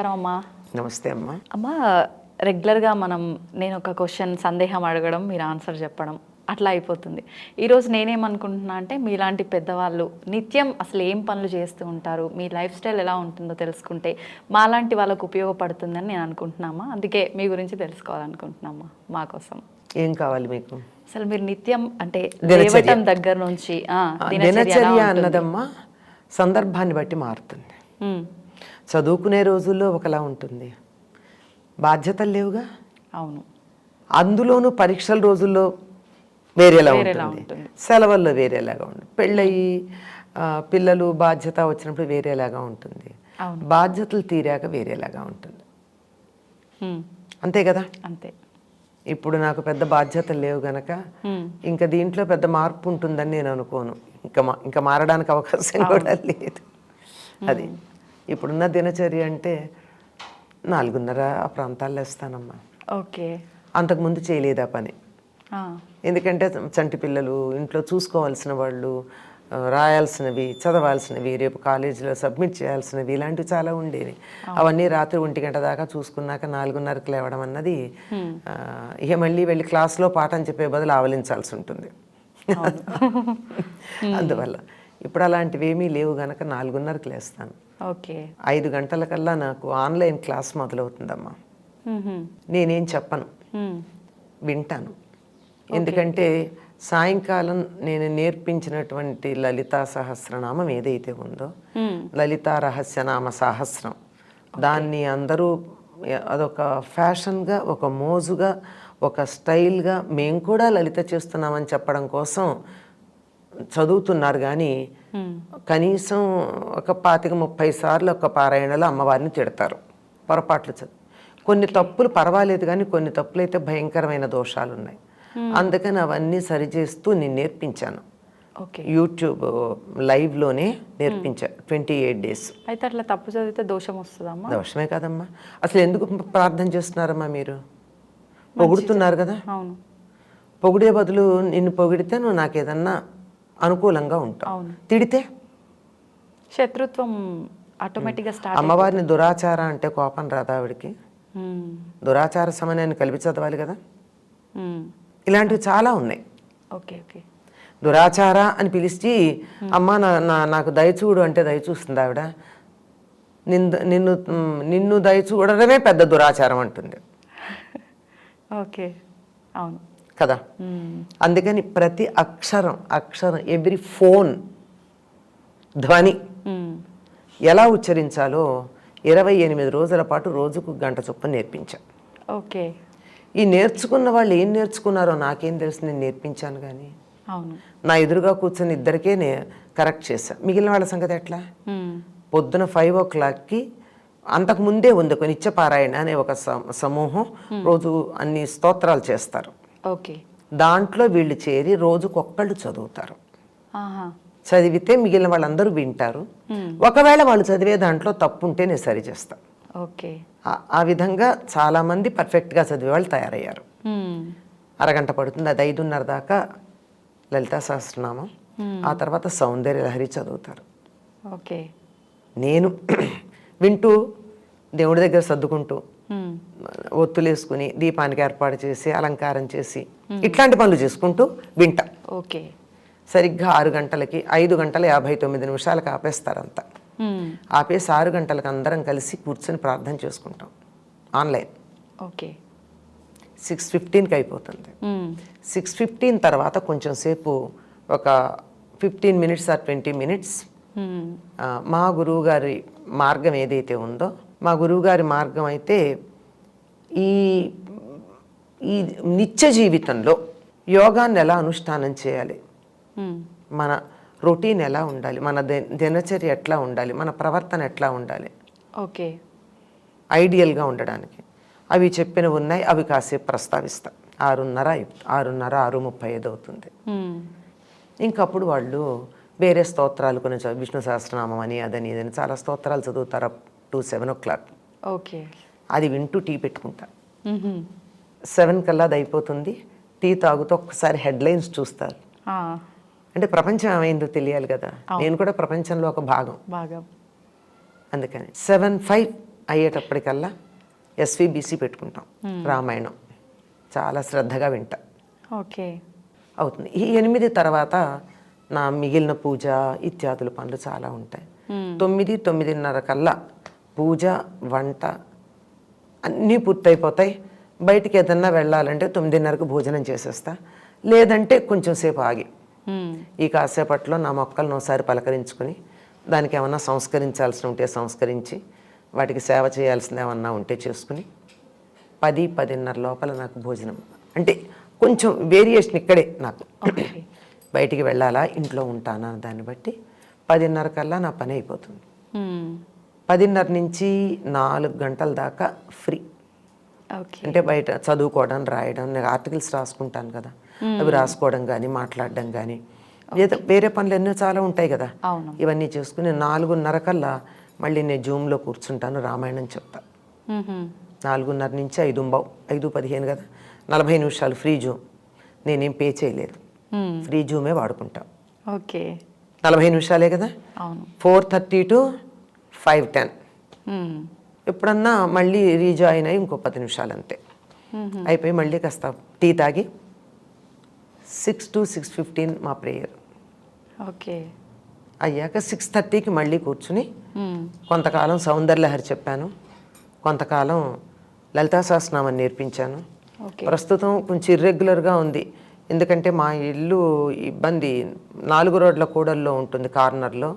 నమస్కారం అమ్మా. నమస్తే అమ్మా. అమ్మా రెగ్యులర్గా మనం నేను ఒక క్వశ్చన్ సందేహం అడగడం మీరు ఆన్సర్ చెప్పడం అట్లా అయిపోతుంది. ఈరోజు నేనేమనుకుంటున్నా అంటే మీలాంటి పెద్దవాళ్ళు నిత్యం అసలు ఏం పనులు చేస్తూ ఉంటారు మీ లైఫ్ స్టైల్ ఎలా ఉంటుందో తెలుసుకుంటే మాలాంటి వాళ్ళకు ఉపయోగపడుతుందని నేను అనుకుంటున్నామా అందుకే మీ గురించి తెలుసుకోవాలనుకుంటున్నామా మా కోసం. ఏం కావాలి మీకు? అసలు మీరు నిత్యం అంటే. లేవటం దగ్గర నుంచి దినచర్య? అన్నదమ్మా సందర్భాన్ని బట్టి మారుతుంది. చదువుకునే రోజుల్లో ఒకలా ఉంటుంది. బాధ్యతలు లేవుగా? అవును. అందులోనూ పరీక్షల రోజుల్లో వేరేలా ఉంటుంది. సెలవుల్లో వేరేలాగా ఉంటుంది. పెళ్ళయి పిల్లలు బాధ్యత వచ్చినప్పుడు వేరేలాగా ఉంటుంది. బాధ్యతలు తీరాక వేరేలాగా ఉంటుంది. అంతే కదా? అంతే. ఇప్పుడు నాకు పెద్ద బాధ్యతలు లేవు గనక ఇంకా దీంట్లో పెద్ద మార్పు ఉంటుందని నేను అనుకోను. ఇంకా ఇంకా మారడానికి అవకాశం కూడా లేదు. అది. ఇప్పుడున్న దినచర్య అంటే నాలుగున్నర ఆ ప్రాంతాల్లో వేస్తానమ్మా. ఓకే. అంతకుముందు చేయలేదు ఆ పని. ఎందుకంటే చంటి పిల్లలు ఇంట్లో చూసుకోవాల్సిన వాళ్ళు రాయాల్సినవి చదవాల్సినవి రేపు కాలేజీలో సబ్మిట్ చేయాల్సినవి ఇలాంటివి చాలా ఉండేవి. అవన్నీ రాత్రి ఒంటి గంట దాకా చూసుకున్నాక నాలుగున్నరకు లేవడం అన్నది ఇక మళ్ళీ వెళ్ళి క్లాస్లో పాఠం చెప్పే బదులు ఆవలించాల్సి ఉంటుంది. అందువల్ల ఇప్పుడు అలాంటివి ఏమీ లేవు గనక నాలుగున్నరకు లేస్తాను. ఓకే. ఐదు గంటలకల్లా నాకు ఆన్లైన్ క్లాస్ మొదలవుతుందమ్మా. నేనేం చెప్పను. వింటాను. ఎందుకంటే సాయంకాలం నేను నేర్పించినటువంటి లలితా సహస్రనామం ఏదైతే ఉందో. లలితా రహస్యనామ సహస్రం. దాన్ని అందరూ అదొక ఫ్యాషన్గా ఒక మోజుగా ఒక స్టైల్గా మేము కూడా లలిత చేస్తున్నామని చెప్పడం కోసం చదువుతున్నారు కానీ. కనీసం ఒక పాతిక ముప్పై సార్లు ఒక పారాయణలో అమ్మవారిని తిడతారు. పొరపాట్లు చదువు కొన్ని తప్పులు పర్వాలేదు కానీ కొన్ని తప్పులు అయితే భయంకరమైన దోషాలు ఉన్నాయి అందుకని అవన్నీ సరిచేస్తూ నేను నేర్పించాను. ఓకే. యూట్యూబ్ లైవ్లోనే నేర్పించా ట్వంటీ ఎయిట్ డేస్. అయితే అట్లా తప్పు చదివితే దోషం వస్తుందమ్మా? దోషమే కదమ్మా. అసలు ఎందుకు ప్రార్థన చేస్తున్నారమ్మా మీరు? పొగుడుతున్నారు కదా? అవును. పొగిడే బదులు నిన్ను పొగిడితే నువ్వు నాకు ఏదన్నా అనుకూలంగా అవును. తిడితే? శత్రుత్వం ఆటోమేటిక్గా స్టార్ట్ అమ్మవారిని దురాచార అంటే కోపం రాదా ఆవిడకి? దురాచార సమయాన్ని కలిపి చదవాలి కదా? ఇలాంటివి చాలా ఉన్నాయి. Okay okay. దురాచార అని పిలిచి అమ్మ నా నాకు దయచూడు అంటే దయ చూస్తుంది ఆవిడ. నిన్ను నిన్ను నిన్ను దయ చూడడమే పెద్ద దురాచారం అంటుంది. ఓకే. అవును. కదా. అందుకని ప్రతి అక్షరం అక్షరం ఎవ్రీ ఫోన్ ధ్వని. ఎలా ఉచ్చరించాలో ఇరవై ఎనిమిది రోజుల పాటు రోజుకు గంట చొప్పున నేర్పించా. ఓకే. ఈ నేర్చుకున్న వాళ్ళు ఏం నేర్చుకున్నారో నాకేం తెలుసు నేను నేర్పించాను కానీ నా ఎదురుగా కూర్చొని ఇద్దరికే నే కరెక్ట్ చేశా. మిగిలిన వాళ్ళ సంగతి ఎట్లా. పొద్దున ఫైవ్ ఓ క్లాక్కి అంతకు ముందే ఉంది ఒక నిత్యపారాయణ అనే ఒక సమ- సమూహం రోజు అన్ని స్తోత్రాలు చేస్తారు. ఓకే. దాంట్లో వీళ్ళు చేరి రోజుకొక్కళ్ళు చదువుతారు. చదివితే మిగిలిన వాళ్ళందరూ వింటారు. ఒకవేళ వాళ్ళు చదివే దాంట్లో తప్పు ఉంటే నేను సరి చేస్తా. ఓకే. ఆ- విధంగా చాలామంది పర్ఫెక్ట్గా చదివే వాళ్ళు తయారయ్యారు. అరగంట పడుతుంది అది ఐదున్నర దాకా లలితా సహస్రనామం. ఆ తర్వాత సౌందర్య లహరి చదువుతారు. ఓకే. నేను వింటూ దేవుడి దగ్గర సర్దుకుంటూ. ఒత్తులేసుకుని దీపానికి ఏర్పాటు చేసి అలంకారం చేసి ఇట్లాంటి పనులు చేసుకుంటూ వింటా. ఓకే. సరిగ్గా ఆరు గంటలకి ఐదు గంటల యాభై తొమ్మిది నిమిషాలకు ఆపేస్తారంతా. ఆపేసి ఆరు గంటలకు అందరం కలిసి కూర్చొని ప్రార్థన చేసుకుంటాం. ఆన్లైన్. ఓకే. సిక్స్ ఫిఫ్టీన్కి అయిపోతుంది. సిక్స్ ఫిఫ్టీన్ తర్వాత కొంచెం సేపు ఒక fifteen minutes or twenty minutes. మా గురువుగారి మార్గం ఏదైతే ఉందో మా గురువుగారి మార్గం అయితే ఈ ఈ నిత్య జీవితంలో యోగాన్ని ఎలా అనుష్ఠానం చేయాలి. మన రొటీన్ ఎలా ఉండాలి? మన ది- దినచర్య ఎట్లా ఉండాలి? మన ప్రవర్తన ఎట్లా ఉండాలి? ఓకే. ఐడియల్గా ఉండడానికి. అవి చెప్పినవి ఉన్నాయి అవి కాసేపు ప్రస్తావిస్తా. ఆరున్నర ఆరున్నర ఆరు ముప్పై ఐదు అవుతుంది. ఇంకప్పుడు వాళ్ళు వేరే స్తోత్రాలు కొన్ని చదువు విష్ణు సహస్రనామం అని అదని ఇదని చాలా స్తోత్రాలు చదువుతారు. To seven o'clock. ఓకే. అది వింటూ టీ పెట్టుకుంటా. సెవెన్ కల్లా అది అయిపోతుంది. టీ తాగుతూ ఒక్కసారి హెడ్లైన్స్ చూస్తారు. అంటే ప్రపంచం ఏమైందో తెలియాలి కదా. నేను కూడా ప్రపంచంలో ఒక భాగం. బాగా అందుకని సెవెన్ ఫైవ్ అయ్యేటప్పటికల్లా ఎస్విబిసి పెట్టుకుంటాం. రామాయణం. చాలా శ్రద్ధగా వింటా. ఓకే. అవుతుంది. ఈ ఎనిమిది తర్వాత నా మిగిలిన పూజ ఇత్యాదుల పనులు చాలా ఉంటాయి. తొమ్మిది తొమ్మిదిన్నర కల్లా పూజ వంట అన్నీ పూర్తయిపోతాయి. బయటికి ఏదన్నా వెళ్ళాలంటే తొమ్మిదిన్నరకు భోజనం చేసేస్తా. లేదంటే కొంచెం సేపు ఆగి. ఈ కాసేపట్లో నా మొక్కలను ఒకసారి పలకరించుకొని దానికి ఏమన్నా సంస్కరించాల్సి ఉంటే సంస్కరించి వాటికి సేవ చేయాల్సింది ఏమన్నా ఉంటే చేసుకుని పది పదిన్నర లోపల నాకు భోజనం. అంటే కొంచెం వేరియేషన్ ఇక్కడే నాకు. బయటికి వెళ్ళాలా ఇంట్లో ఉంటానా దాన్ని బట్టి పదిన్నర కల్లా నా పని అయిపోతుంది. పదిన్నర నుంచి నాలుగు గంటల దాకా ఫ్రీ. అంటే బయట చదువుకోవడం రాయడం నేను ఆర్టికల్స్ రాసుకుంటాను కదా. అవి రాసుకోవడం కానీ మాట్లాడడం కానీ ఏదో వేరే పనులు ఎన్నో చాలా ఉంటాయి కదా. ఇవన్నీ చేసుకుని నాలుగున్నర కల్లా మళ్ళీ నేను జూమ్లో కూర్చుంటాను రామాయణం చెప్తా. నాలుగున్నర నుంచి ఐదు బావు ఐదు పదిహేను కదా. నలభై నిమిషాలు ఫ్రీ జూమ్. నేనేం పే చేయలేదు. ఫ్రీ జూమే వాడుకుంటా. ఓకే. నలభై నిమిషాలే కదా. Four thirty to five ten. ఎప్పుడన్నా మళ్ళీ రీజాయిన్ అయ్యి ఇంకో పది నిమిషాలు అంతే. అయిపోయి మళ్ళీ కాస్త టీ తాగి సిక్స్ టు సిక్స్ ఫిఫ్టీన్ మా ప్రేయర్. ఓకే. అయ్యాక సిక్స్ థర్టీకి మళ్ళీ కూర్చుని. కొంతకాలం సౌందర్యలహరి చెప్పాను. కొంతకాలం లలితా సహస్రనామం నేర్పించాను. ఓకే. ప్రస్తుతం కొంచెం ఇర్రెగ్యులర్గా ఉంది. ఎందుకంటే మా ఇల్లు ఇబ్బంది. నాలుగు రోడ్ల కూడల్లో ఉంటుంది కార్నర్లో.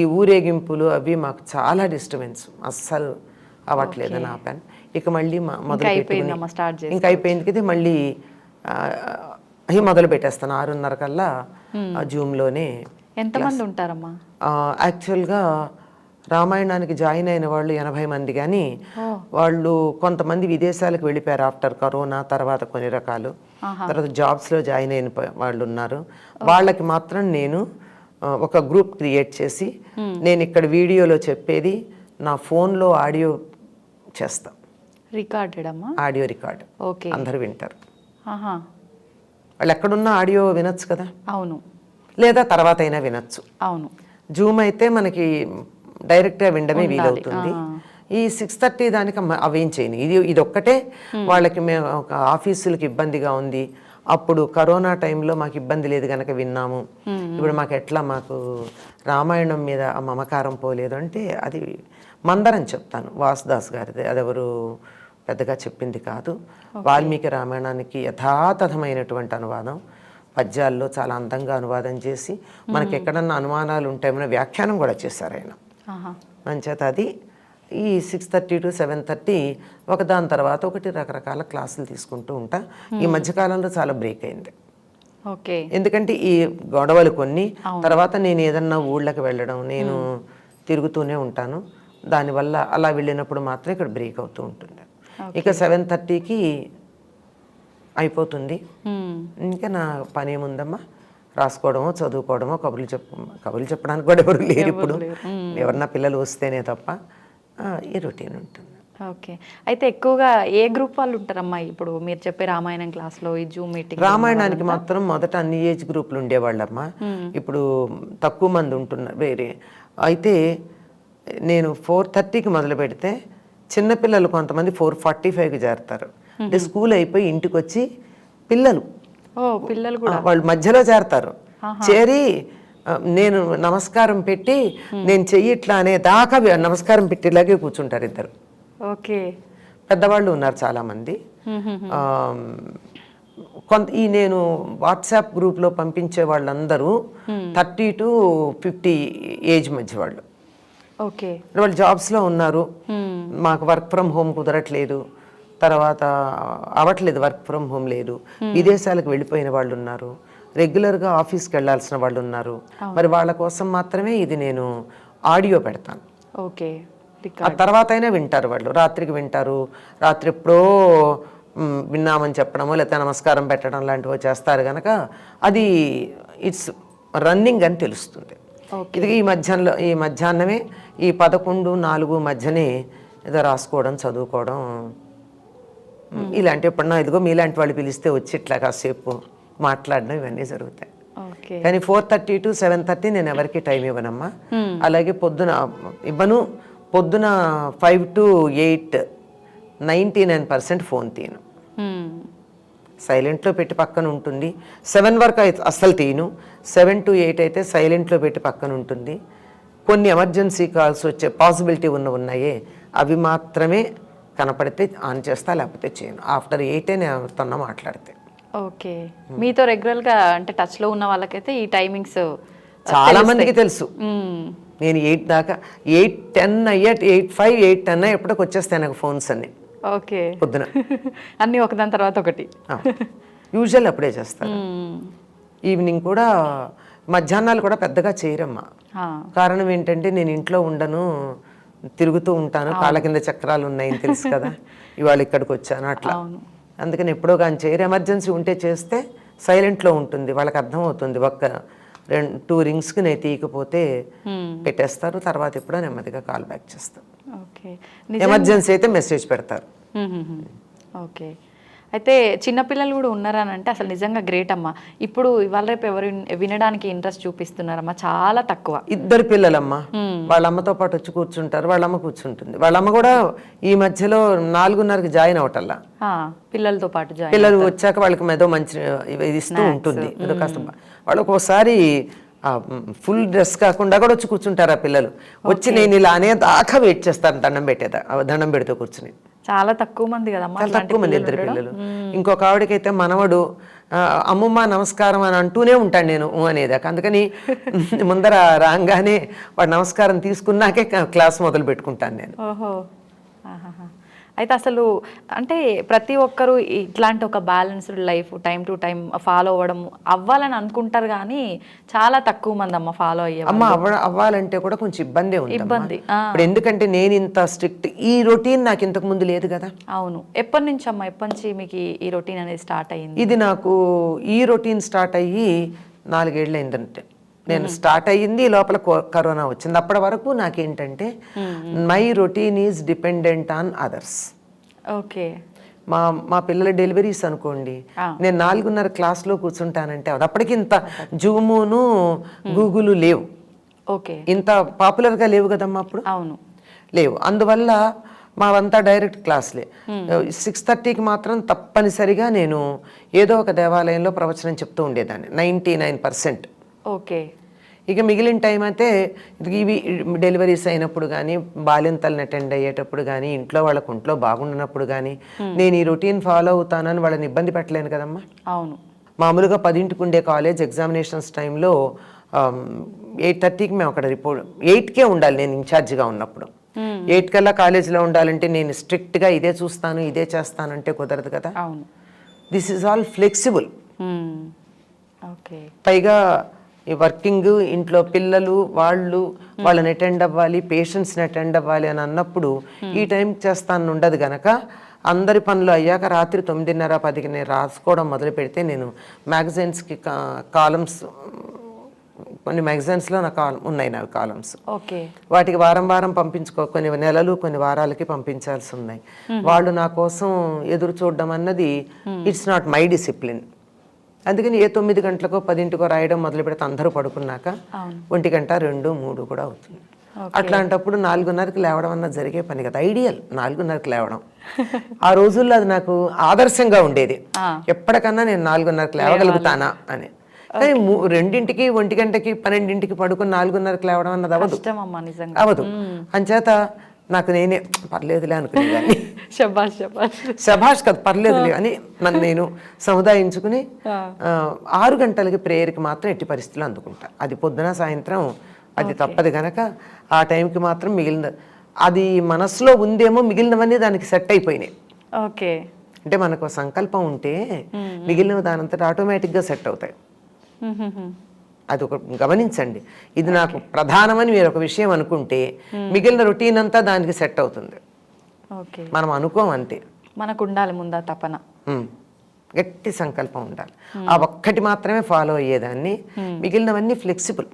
ఈ ఊరేగింపులు అవి మాకు చాలా డిస్టర్బెన్స్. అస్సలు అవ్వట్లేదు నా పని. ఇక మళ్ళీ మొదలు ఇంకా అయిపోయింది కదా మళ్ళీ అవి మొదలు పెట్టేస్తాను. ఆరున్నర కల్లా ఆ జూమ్లోనే ఎంతమంది ఉంటారమ్మా? యాక్చువల్గా రామాయణానికి జాయిన్ అయిన వాళ్ళు ఎనభై మంది కానీ వాళ్ళు కొంతమంది విదేశాలకు వెళ్ళిపోయారు ఆఫ్టర్ కరోనా తర్వాత కొన్ని రకాలు. తర్వాత జాబ్స్లో జాయిన్ అయిన వాళ్ళు ఉన్నారు. వాళ్ళకి మాత్రం నేను ఒక గ్రూప్ క్రియేట్ చేసి నేను ఇక్కడ వీడియోలో చెప్పేది నా ఫోన్లో ఆడియో చేస్తా. రికార్డెడ్ అమ్మా ఆడియో రికార్డ్. ఓకే. అందరూ వింటారు. వాళ్ళు ఎక్కడున్నా ఆడియో వినొచ్చు కదా? అవును. లేదా తర్వాత అయినా వినొచ్చు. అవును. జూమ్ అయితే మనకి డైరెక్ట్గా వినడమే వీలవుతుంది. ఈ సిక్స్ థర్టీ దానికి అవేం చేయను. ఇది ఇది ఒక్కటే వాళ్ళకి మేము ఒక ఆఫీసులకి ఇబ్బందిగా ఉంది. అప్పుడు కరోనా టైంలో మాకు ఇబ్బంది లేదు కనుక విన్నాము. ఇప్పుడు మాకు ఎట్లా మాకు రామాయణం మీద మమకారం పోలేదు అంటే అది మందరం చెప్తాను. వాసుదాస్ గారిది. అదెవరు పెద్దగా చెప్పింది కాదు. వాల్మీకి రామాయణానికి యథాతథమైనటువంటి అనువాదం. పద్యాల్లో చాలా అందంగా అనువాదం చేసి మనకి ఎక్కడన్నా అనుమానాలు ఉంటాయేమో వ్యాఖ్యానం కూడా చేశారు ఆయన. అంచేత అది ఈ six thirty to seven thirty ఒకదాని తర్వాత ఒకటి రకరకాల క్లాసులు తీసుకుంటూ ఉంటా. ఈ మధ్యకాలంలో చాలా బ్రేక్ అయింది. ఓకే. ఎందుకంటే ఈ గొడవలు కొన్ని తర్వాత నేను ఏదన్నా ఊళ్ళకి వెళ్ళడం నేను తిరుగుతూనే ఉంటాను. దానివల్ల అలా వెళ్ళినప్పుడు మాత్రం ఇక్కడ బ్రేక్ అవుతూ ఉంటుంది. ఇక సెవెన్ థర్టీకి అయిపోతుంది. మ్మ్. ఇంకా నా పని ఏముందమ్మా రాసుకోవడమో చదువుకోవడమో కబుర్లు చెప్ప కబుర్లు చెప్పడానికి కూడా ఎవరు లేరు ఇప్పుడు. ఎవరన్నా పిల్లలు వస్తేనే తప్ప ఈ రొటీన్ ఉంటుంది. ఓకే. అయితే ఎక్కువగా ఏ గ్రూప్ వాళ్ళు ఉంటారమ్మా? ఇప్పుడు మీరు చెప్పే రామాయణం క్లాస్లో ఈ జూమ్ మీటింగ్ రామాయణానికి మాత్రం మొదట అన్ని ఏజ్ గ్రూపులు ఉండేవాళ్ళమ్మా. ఇప్పుడు తక్కువ మంది ఉంటున్నారు వేరే. అయితే నేను ఫోర్ థర్టీకి మొదలు పెడితే చిన్నపిల్లలు కొంతమంది ఫోర్ ఫార్టీ ఫైవ్కి చేరతారు అంటే స్కూల్ అయిపోయి ఇంటికి వచ్చి పిల్లలు పిల్లలు ఆ, వాళ్ళు మధ్యలో చేరతారు. చేరి నేను నమస్కారం పెట్టి నేను చెయ్యి ఇట్లా అనే దాకా నమస్కారం పెట్టేలాగే కూర్చుంటారు ఇద్దరు. ఓకే. పెద్దవాళ్ళు ఉన్నారు చాలామంది. కొంత ఈ నేను వాట్సాప్ గ్రూప్లో పంపించే వాళ్ళందరూ థర్టీ టు ఫిఫ్టీ ఏజ్ మధ్య వాళ్ళు. ఓకే. వాళ్ళు జాబ్స్లో ఉన్నారు. మాకు వర్క్ ఫ్రమ్ హోమ్ కుదరట్లేదు. తర్వాత అవ్వట్లేదు వర్క్ ఫ్రమ్ హోమ్ లేదు. విదేశాలకు వెళ్ళిపోయిన వాళ్ళు ఉన్నారు రెగ్యులర్గా ఆఫీస్కి వెళ్ళాల్సిన వాళ్ళు ఉన్నారు మరి వాళ్ళ కోసం మాత్రమే ఇది నేను ఆడియో పెడతాను. ఓకే. ఆ తర్వాత అయినా వింటారు వాళ్ళు. రాత్రికి వింటారు. రాత్రి ఎప్పుడో విన్నామని చెప్పడమో లేకపోతే నమస్కారం పెట్టడం లాంటివో చేస్తారు కనుక అది ఇట్స్ రన్నింగ్ అని తెలుస్తుంది. ఇది ఈ మధ్యాహ్నంలో ఈ మధ్యాహ్నమే ఈ పదకొండు నాలుగు మధ్యనే ఏదో రాసుకోవడం చదువుకోవడం ఇలాంటి ఎప్పుడన్నా ఇదిగో మీలాంటి వాళ్ళు పిలిస్తే వచ్చి ఇట్లా కాసేపు మాట్లాడడం ఇవన్నీ జరుగుతాయి. కానీ four thirty to seven thirty నేను ఎవరికి టైం ఇవ్వనమ్మా. అలాగే పొద్దున ఇవ్వను. పొద్దున five to eight ninety nine percent phone hmm. సైలెంట్లో పెట్టి పక్కన ఉంటుంది. సెవెన్ వరకు అయితే అస్సలు తీయను సెవెన్ టు ఎయిట్ అయితే సైలెంట్లో పెట్టి పక్కన ఉంటుంది. కొన్ని ఎమర్జెన్సీ కాల్స్ వచ్చే పాసిబిలిటీ ఉన్న ఉన్నాయే. అవి మాత్రమే కనపడితే ఆన్ చేస్తా లేకపోతే చేయను. ఆఫ్టర్ ఎయిటే నేను ఎవరితో మాట్లాడితే. ఓకే. మీతో రెగ్యులర్గా అంటే టచ్లో ఉన్న వాళ్ళకైతే ఈ టైమింగ్స్ చాలా మందికి తెలుసు. నేను ఎయిట్ దాకా ఎయిట్ టెన్ అయ్యా ఎయిట్ ఫైవ్ ఎయిట్ టెన్ ఎప్పటికి వచ్చేస్తాయి నాకు ఫోన్స్ అన్ని. ఓకే. పొద్దున. అన్ని ఒకదాని తర్వాత ఒకటి. యూజువల్ అప్పుడే చేస్తాను. ఈవినింగ్ కూడా మధ్యాహ్నాలు కూడా పెద్దగా చేయరమ్మా. కారణం ఏంటంటే నేను ఇంట్లో ఉండను. తిరుగుతూ ఉంటాను. కాళ్ళ కింద చక్రాలు ఉన్నాయని తెలుసు కదా. ఇవాళ ఇక్కడికి వచ్చాను అట్లా. అందుకని ఎప్పుడో కానీ చేయరు ఎమర్జెన్సీ ఉంటే చేస్తే సైలెంట్లో ఉంటుంది. వాళ్ళకి అర్థమవుతుంది. ఒక్క రెండు టూ రింగ్స్కి నేను తీయకపోతే. పెట్టేస్తారు. తర్వాత ఎప్పుడో నెమ్మదిగా కాల్ బ్యాక్ చేస్తారు. ఓకే. ఎమర్జెన్సీ అయితే మెసేజ్ పెడతారు. ఓకే. అయితే చిన్నపిల్లలు కూడా ఉన్నారని అంటే అసలు నిజంగా గ్రేట్ అమ్మా. ఇప్పుడు ఇవాళ రేపు ఎవరు విన్- వినడానికి ఇంట్రెస్ట్ చూపిస్తున్నారమ్మా. చాలా తక్కువ. ఇద్దరు పిల్లలమ్మ. వాళ్ళ అమ్మతో పాటు వచ్చి కూర్చుంటారు వాళ్ళ అమ్మ కూర్చుంటుంది. వాళ్ళ అమ్మ కూడా ఈ మధ్యలో నాలుగున్నరకి జాయిన్ అవటల్లా పిల్లలతో పాటు పిల్లలు వచ్చాక వాళ్ళకి ఏదో మంచి ఇది ఇస్తూ ఉంటుంది. ఏదో కాస్త బా- వాళ్ళు ఒక్కోసారి ఫుల్ డ్రెస్ కాకుండా కూడా వచ్చి కూర్చుంటారు ఆ పిల్లలు. వచ్చి నేను ఇలా అనే దాకా వెయిట్ చేస్తాను దండం పెట్టేదా దండం పెడుతూ కూర్చుని. చాలా తక్కువ మంది కదమ్మా చాలా తక్కువ మంది ఇద్దరు పిల్లలు ఇంకొక ఆవిడకైతే మనవడు అమ్మమ్మ నమస్కారం అని అంటూనే ఉంటాను నేను ఊ అనేదాకా అందుకని ముందర రాగానే వాడు నమస్కారం తీసుకున్నాకే క్లాస్ మొదలు పెట్టుకుంటాను నేను. అయితే అసలు అంటే ప్రతి ఒక్కరూ ఇట్లాంటి ఒక balanced life time to time follow అవ్వడం అవ్వాలని అనుకుంటారు కానీ చాలా తక్కువ మంది అమ్మ ఫాలో అయ్యే అమ్మ అవ్వ అవ్వాలంటే కూడా కొంచెం ఇబ్బందే ఉంది ఇబ్బంది ఇప్పుడు ఎందుకంటే నేను ఇంత స్ట్రిక్ట్ ఈ రొటీన్ నాకు ఇంతకు ముందు లేదు కదా. అవును. ఎప్పటి నుంచి అమ్మ ఎప్పటి నుంచి మీకు ఈ- ఈ రొటీన్ అనేది స్టార్ట్ అయ్యింది? ఇది నాకు ఈ రొటీన్ స్టార్ట్ అయ్యి నాలుగేళ్ళు అయిందంటే. నేను స్టార్ట్ అయ్యింది ఈ లోపల కరోనా వచ్చింది. అప్పటి వరకు నాకేంటంటే my routine is dependent on others okay. మా మా పిల్లల డెలివరీస్ అనుకోండి. నేను నాలుగున్నర క్లాస్లో కూర్చుంటానంటే అది అప్పటికి ఇంత జూమును గూగుల్ లేవు. ఓకే. ఇంత పాపులర్గా లేవు కదమ్మా అప్పుడు? అవును. లేవు. అందువల్ల మావంతా డైరెక్ట్ క్లాస్లే సిక్స్ థర్టీకి మాత్రం తప్పనిసరిగా నేను ఏదో ఒక దేవాలయంలో ప్రవచనం చెప్తూ ఉండేదాన్ని నైంటీ నైన్ పర్సెంట్ ఓకే. ఇక మిగిలిన టైం అయితే ఇవి డెలివరీస్ అయినప్పుడు కానీ బాలింతలను అటెండ్ అయ్యేటప్పుడు కానీ ఇంట్లో వాళ్ళకు ఒంట్లో బాగుండనప్పుడు కానీ నేను ఈ రొటీన్ ఫాలో అవుతానని వాళ్ళని ఇబ్బంది పెట్టలేను కదమ్మా. అవును. మామూలుగా పదింటికి ఉండే కాలేజ్ ఎగ్జామినేషన్స్ టైంలో ఎయిట్ థర్టీకి మేము అక్కడ రిపోర్ట్ ఎయిట్కే ఉండాలి నేను ఇన్ఛార్జిగా ఉన్నప్పుడు. ఎయిట్ కల్లా కాలేజీలో ఉండాలంటే నేను స్ట్రిక్ట్గా ఇదే చూస్తాను ఇదే చేస్తానంటే కుదరదు కదా. అవును. దిస్ ఈజ్ ఆల్ ఫ్లెక్సిబుల్ పైగా ఈ వర్కింగ్ ఇంట్లో పిల్లలు వాళ్ళు వాళ్ళని అటెండ్ అవ్వాలి పేషెంట్స్ని అటెండ్ అవ్వాలి అని అన్నప్పుడు ఈ టైం చేస్తాను ఉండదు గనక అందరి పనులు అయ్యాక రాత్రి తొమ్మిదిన్నర పదికి నేను రాసుకోవడం మొదలు పెడితే నేను మ్యాగజైన్స్కి కాలమ్స్ కొన్ని మ్యాగజైన్స్లో నా కాలం ఉన్నాయి నా కాలమ్స్ ఓకే. వాటికి వారం వారం పంపించుకో కొన్ని నెలలు కొన్ని వారాలకి పంపించాల్సి ఉన్నాయి. వాళ్ళు నా కోసం ఎదురు చూడడం అన్నది ఇట్స్ నాట్ మై డిసిప్లిన్ అందుకని ఏ తొమ్మిది గంటలకో పదింటికో రాయడం మొదలు పెడితే అందరూ పడుకున్నాక. ఒంటి గంట రెండు మూడు కూడా అవుతుంది. అట్లాంటప్పుడు నాలుగున్నరకి లేవడం అన్నది జరిగే పని కదా ఐడియల్ నాలుగున్నరకి లేవడం. ఆ రోజుల్లో అది నాకు ఆదర్శంగా ఉండేది. ఎప్పటికన్నా నేను నాలుగున్నరకి లేవగలుగుతానా అని. కానీ రెండింటికి ఒంటి గంటకి పన్నెండింటికి పడుకుని నాలుగున్నరకి లేవడం అన్నది నిజంగా. అవదు అంచేత నాకు నేనే పర్లేదులే అనుకునేదాన్ని. శబాష్ శబాష్ శభాష్ కదా పర్లేదులే అని నన్ను నేను సముదాయించుకుని ఆరు గంటలకి ప్రేయర్కి మాత్రం ఎట్టి పరిస్థితుల్లో అందుకుంటా. అది పొద్దున సాయంత్రం అది తప్పదు గనక ఆ టైంకి మాత్రం మిగిలిన అది మనసులో ఉందేమో మిగిలినవన్నీ దానికి సెట్ అయిపోయినాయి. ఓకే. అంటే మనకు సంకల్పం ఉంటే మిగిలినవి దానంతట ఆటోమేటిక్గా సెట్ అవుతాయి. అది ఒక గమనించండి. ఇది నాకు ప్రధానమని మీరు ఒక విషయం అనుకుంటే మిగిలిన రొటీన్ అంతా దానికి సెట్ అవుతుంది. ఓకే. మనం అనుకోం అంతే. మనకు ఉండాలి ముందా తపన. గట్టి సంకల్పం ఉండాలి. ఆ ఒక్కటి మాత్రమే ఫాలో అయ్యేదాన్ని. మిగిలినవన్నీ ఫ్లెక్సిబుల్.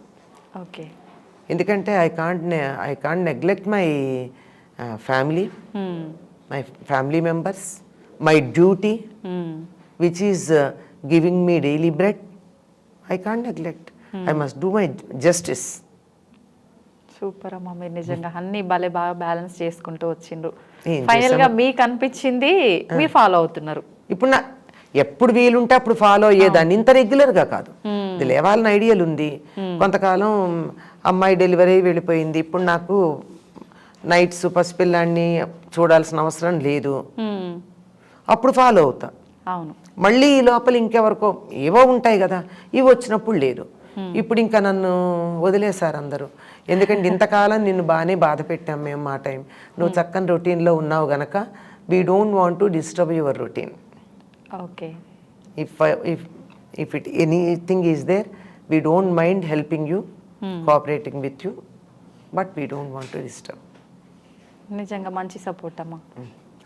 ఓకే. ఎందుకంటే I can't I can't neglect my family. My family members my duty. Which is giving me daily bread. I can't neglect. I must do my justice super అమ్మా మీరు నిజంగా అన్ని భలే బాగా బ్యాలెన్స్ చేసుకుంటూ వచ్చిండ్రు. ఫైనల్గా మీకు అనిపించింది మీరు ఫాలో అవుతున్నారు. ఇప్పుడు నా ఎప్పుడు వీలుంటే అప్పుడు ఫాలో అయ్యేదాన్ని. ఇంత రెగ్యులర్గా కాదు. ఇది లేవాలని ఐడియల్ ఉంది. కొంతకాలం అమ్మాయి డెలివరీ వెళ్ళిపోయింది. ఇప్పుడు నాకు నైట్స్ పసిపిల్లాన్ని చూడాల్సిన అవసరం లేదు. మ్మ్. అప్పుడు ఫాలో అవుతా. అవును. మళ్ళీ ఈ లోపల ఇంకెవరికో ఏవో ఉంటాయి కదా. ఇవి వచ్చినప్పుడు లేదు. ఇప్పుడు ఇంకా నన్ను వదిలేశారు అందరూ. ఎందుకంటే ఇంతకాలం నిన్ను బాగానే బాధ పెట్టాం మేము మా టైం. నువ్వు చక్కని రొటీన్లో ఉన్నావు గనక we don't want to disturb your routine okay I, if if it anything is there we don't mind helping you cooperating with you but we don't want to disturb. నిజంగా మంచి సపోర్ట్ అమ్మా.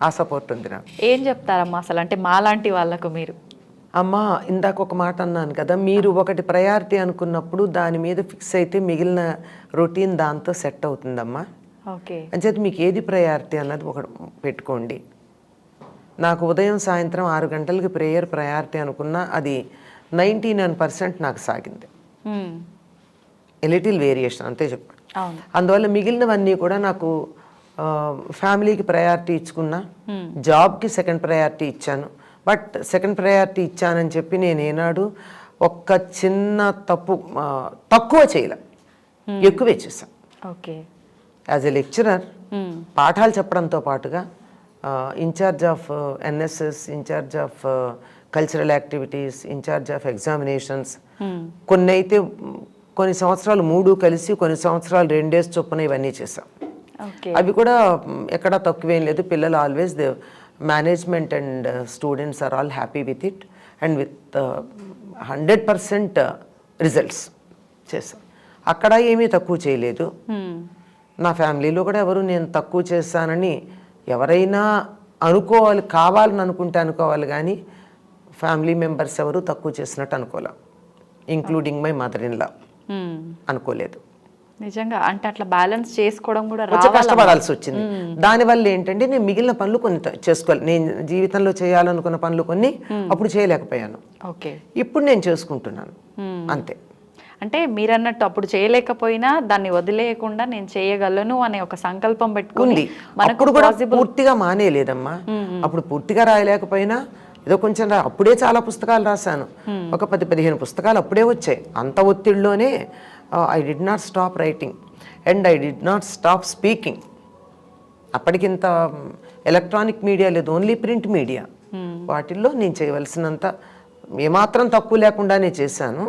ఆ support ఉంది నాకు. ఏం చెప్తారమ్మా అసలు? అంటే మాలాంటి వాళ్ళకు మీరు. అమ్మా ఇందాక ఒక మాట అన్నాను కదా మీరు ఒకటి ప్రయారిటీ అనుకున్నప్పుడు దాని మీద ఫిక్స్ అయితే మిగిలిన రొటీన్ దాంతో సెట్ అవుతుందమ్మా. ఓకే. అంచేత మీకు ఏది ప్రయారిటీ అన్నది ఒకటి పెట్టుకోండి. నాకు ఉదయం సాయంత్రం ఆరు గంటలకి ప్రేయర్ ప్రయారిటీ అనుకున్నా అది నైంటీ నైన్ పర్సెంట్ నాకు సాగింది. లిటిల్ వేరియేషన్ అంతే అవును. అందువల్ల మిగిలినవన్నీ కూడా నాకు ఫ్యామిలీకి ప్రయారిటీ ఇచ్చుకున్నా జాబ్కి సెకండ్ ప్రయారిటీ ఇచ్చాను. బట్ సెకండ్ ప్రయారిటీ ఇచ్చానని చెప్పి నేను ఏనాడు ఒక్క చిన్న తప్పు తక్కువ చేయలే. ఎక్కువే చేశాను ఓకే. As a lecturer. పాఠాలు చెప్పడంతో పాటుగా in-charge of NSS in-charge of cultural activities in-charge of examinations కొన్ని అయితే కొన్ని సంవత్సరాలు మూడు కలిసి కొన్ని సంవత్సరాలు రెండేసి చొప్పున ఇవన్నీ చేశాం. అవి కూడా ఎక్కడా తక్కువేం లేదు. పిల్లలు always they management and students are all happy with it and with hundred percent results చేశాం అక్కడ ఏమీ తక్కువ చేయలేదు. మ్మ్. నా ఫ్యామిలీలో కూడా ఎవరు నేను తక్కువ చేస్తానని ఎవరైనా అనుకోవాలి కావాలని అనుకుంటే అనుకోవాలి కానీ ఫ్యామిలీ మెంబర్స్ ఎవరు తక్కువ చేసినట్టు అనుకోలే. Including my mother in law. అనుకోలేదు. నిజంగా. అంటే అట్లా బ్యాలెన్స్ చేసుకోవడం కూడా కొంచెం కష్టపడాల్సి వచ్చింది. దానివల్ల ఏంటంటే నేను మిగిలిన పనులు కొన్ని చేసుకోవాలి. నేను జీవితంలో చేయాలనుకున్న పనులు కొన్ని అప్పుడు చేయలేకపోయాను. ఓకే. ఇప్పుడు నేను చేసుకుంటున్నాను. అంతే. అంటే మీరన్నట్టు అప్పుడు చేయలేకపోయినా దాన్ని వదిలేయకుండా నేను చేయగలను అనే ఒక సంకల్పం పెట్టుకుని ఉంది. మనకు కూడా పూర్తిగా మానేయలేదమ్మా. అప్పుడు పూర్తిగా రాయలేకపోయినా ఏదో కొంచెం రా అప్పుడే చాలా పుస్తకాలు రాశాను. ఒక పది పదిహేను పుస్తకాలు అప్పుడే వచ్చాయి. అంత ఒత్తిడిలోనే I did not stop writing and I did not stop speaking అప్పటికింత electronic media లేదు ఓన్లీ ప్రింట్ మీడియా వాటిల్లో నేను చేయవలసినంత ఏమాత్రం తక్కువ లేకుండానే చేశాను.